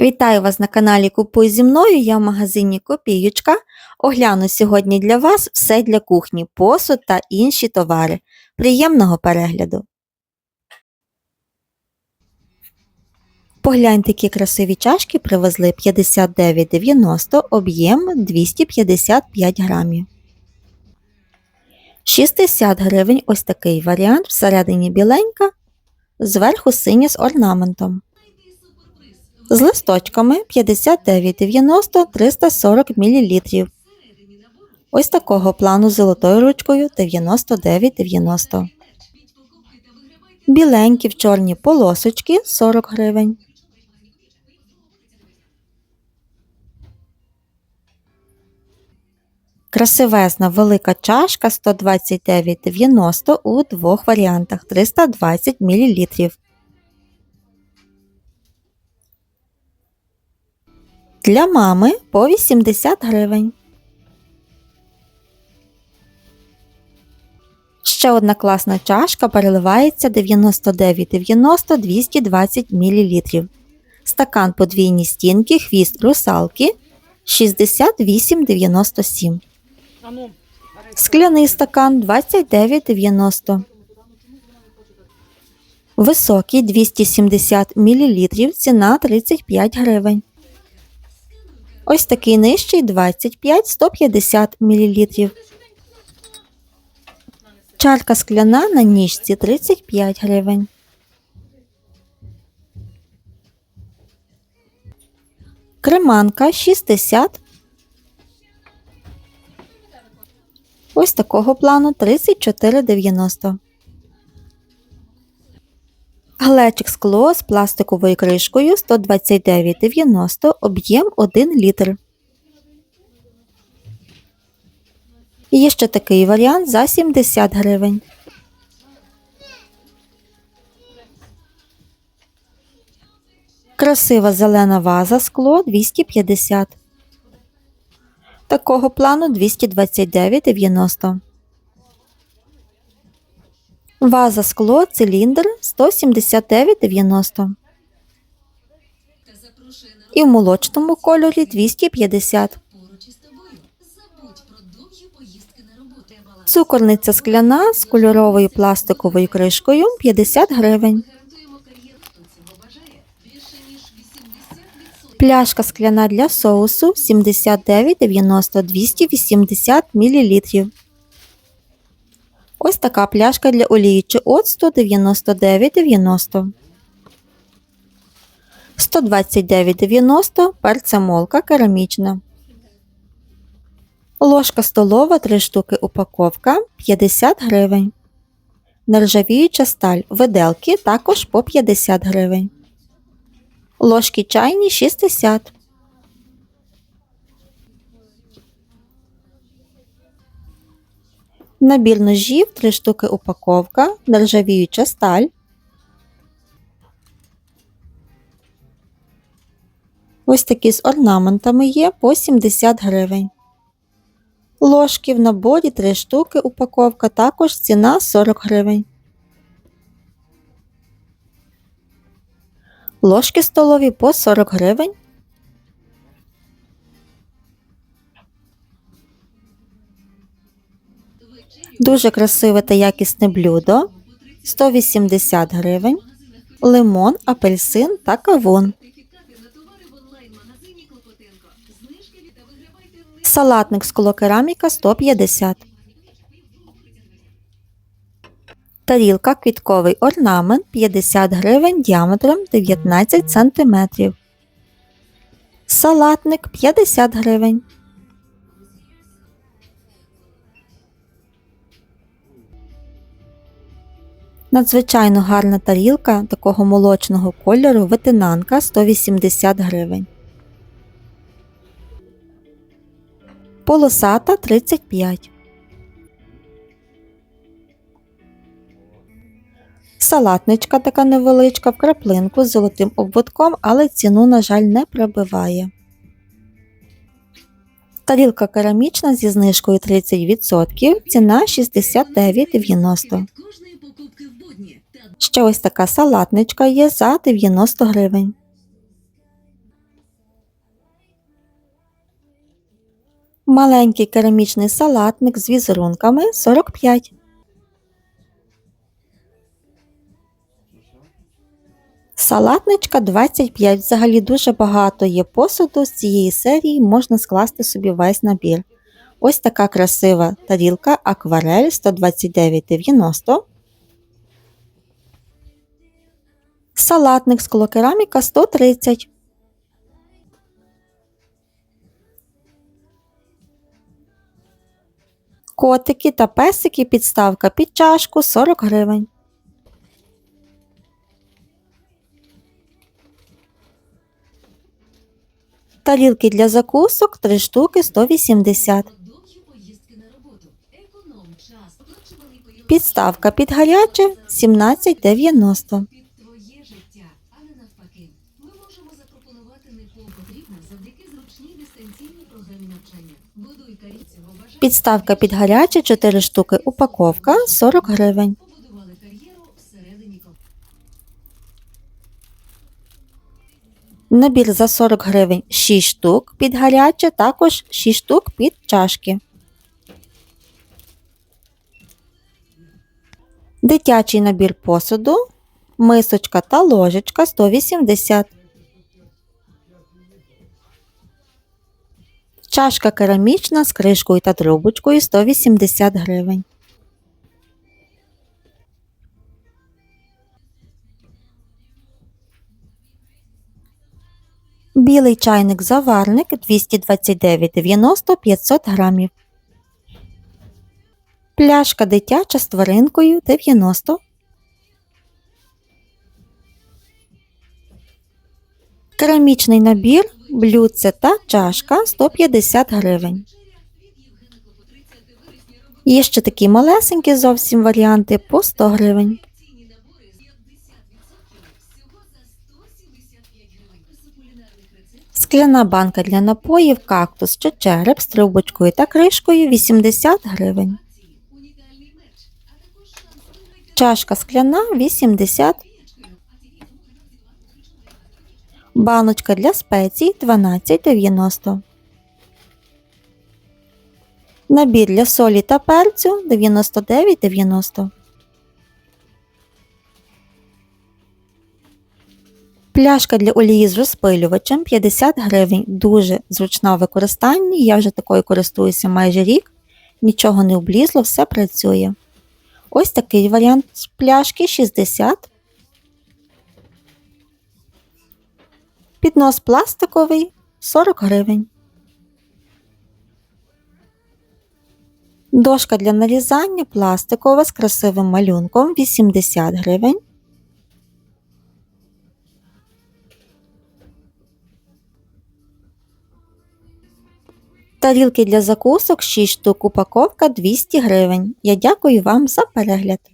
Вітаю вас на каналі Купуй зі мною. Я в магазині Копіючка. Огляну сьогодні для вас все для кухні, посуд та інші товари. Приємного перегляду! Погляньте, які красиві чашки привезли 59,90, об'єм 255 грамів. 60 гривень ось такий варіант, всередині біленька, зверху синя з орнаментом. З листочками 59,90 340 мл. Ось такого плану з золотою ручкою 99,90. Біленькі в чорні полосочки 40 гривень. Красивезна велика чашка 129,90 у двох варіантах 320 мл. Для мами по 80 гривень. Ще одна класна чашка переливається 99,90 220 мл. Стакан подвійні стінки, хвіст русалки 68,97. Скляний стакан 29,90. Високий 270 мл. Ціна 35 гривень. Ось такий нижчий 25 150 мл. Чарка скляна на ніжці 35 гривень. Креманка 60. Ось такого плану 34,90. Глечик скло з пластиковою кришкою 129,90, об'єм 1 літр. Є ще такий варіант за 70 гривень. Красива зелена ваза скло 250. Такого плану 229,90. Ваза скло циліндр 179,90. І в молочному кольорі 250. Цукорниця скляна з кольоровою пластиковою кришкою 50 гривень. Пляшка скляна для соусу 79,90 280 мл. Ось така пляшка для олії чи оцту 99,90. 129,90 перцемолка керамічна. Ложка столова 3 штуки упаковка 50 гривень. Нержавіюча сталь виделки також по 50 гривень. Ложки чайні 60. Набір ножів 3 штуки упаковка, нержавіюча сталь. Ось такі з орнаментами є по 70 гривень. Ложки в наборі 3 штуки упаковка, також ціна 40 гривень. Ложки столові по 40 гривень. Дуже красиве та якісне блюдо 180 гривень. Лимон, апельсин та кавун. Салатник склокераміка 150. Тарілка квітковий орнамент 50 гривень діаметром 19 см. Салатник 50 гривень. Надзвичайно гарна тарілка такого молочного кольору витинанка 180 гривень. Полосата 35. Салатничка така невеличка в краплинку з золотим обводком, але ціну, на жаль, не пробиває. Тарілка керамічна зі знижкою 30%, ціна 69,90. Ще ось така салатничка є за 90 гривень. Маленький керамічний салатник з візерунками 45. Салатничка 25. Взагалі дуже багато є посуду. З цієї серії можна скласти собі весь набір. Ось така красива тарілка акварель 129,90. Салатник склокераміка 130. Котики та песики підставка під чашку 40 гривень. Тарілки для закусок 3 штуки 180. Довгі поїздки на роботу. Економ час. Оплачуваний період Підставка під гаряче 17,90. Підставка під гаряче 4 штуки упаковка 40 гривень. Набір за 40 гривень 6 штук під гаряче, також 6 штук під чашки. Дитячий набір посуду, мисочка та ложечка 180. Чашка керамічна з кришкою та трубочкою 180 гривень. Білий чайник заварник 229,90 500 грамів. Пляшка дитяча з тваринкою 90. Керамічний набір, блюдце та чашка 150 гривень. Є ще такі малесенькі зовсім варіанти по 100 гривень. Ціні набори з 50% всього за 175 гривень. З кулінарних рецептів Скляна банка для напоїв, кактус чи череп з трубочкою та кришкою 80 гривень. Чашка скляна 80. Баночка для спецій 12,90. Набір для солі та перцю 99,90. Пляшка для олії з розпилювачем 50 гривень. Дуже зручна в використанні. Я вже такою користуюся майже рік. Нічого не облізло, все працює. Ось такий варіант пляшки 60. Піднос пластиковий 40 гривень. Дошка для нарізання пластикова з красивим малюнком 80 гривень. Тарілки для закусок 6 штук упаковка 200 гривень. Я дякую вам за перегляд.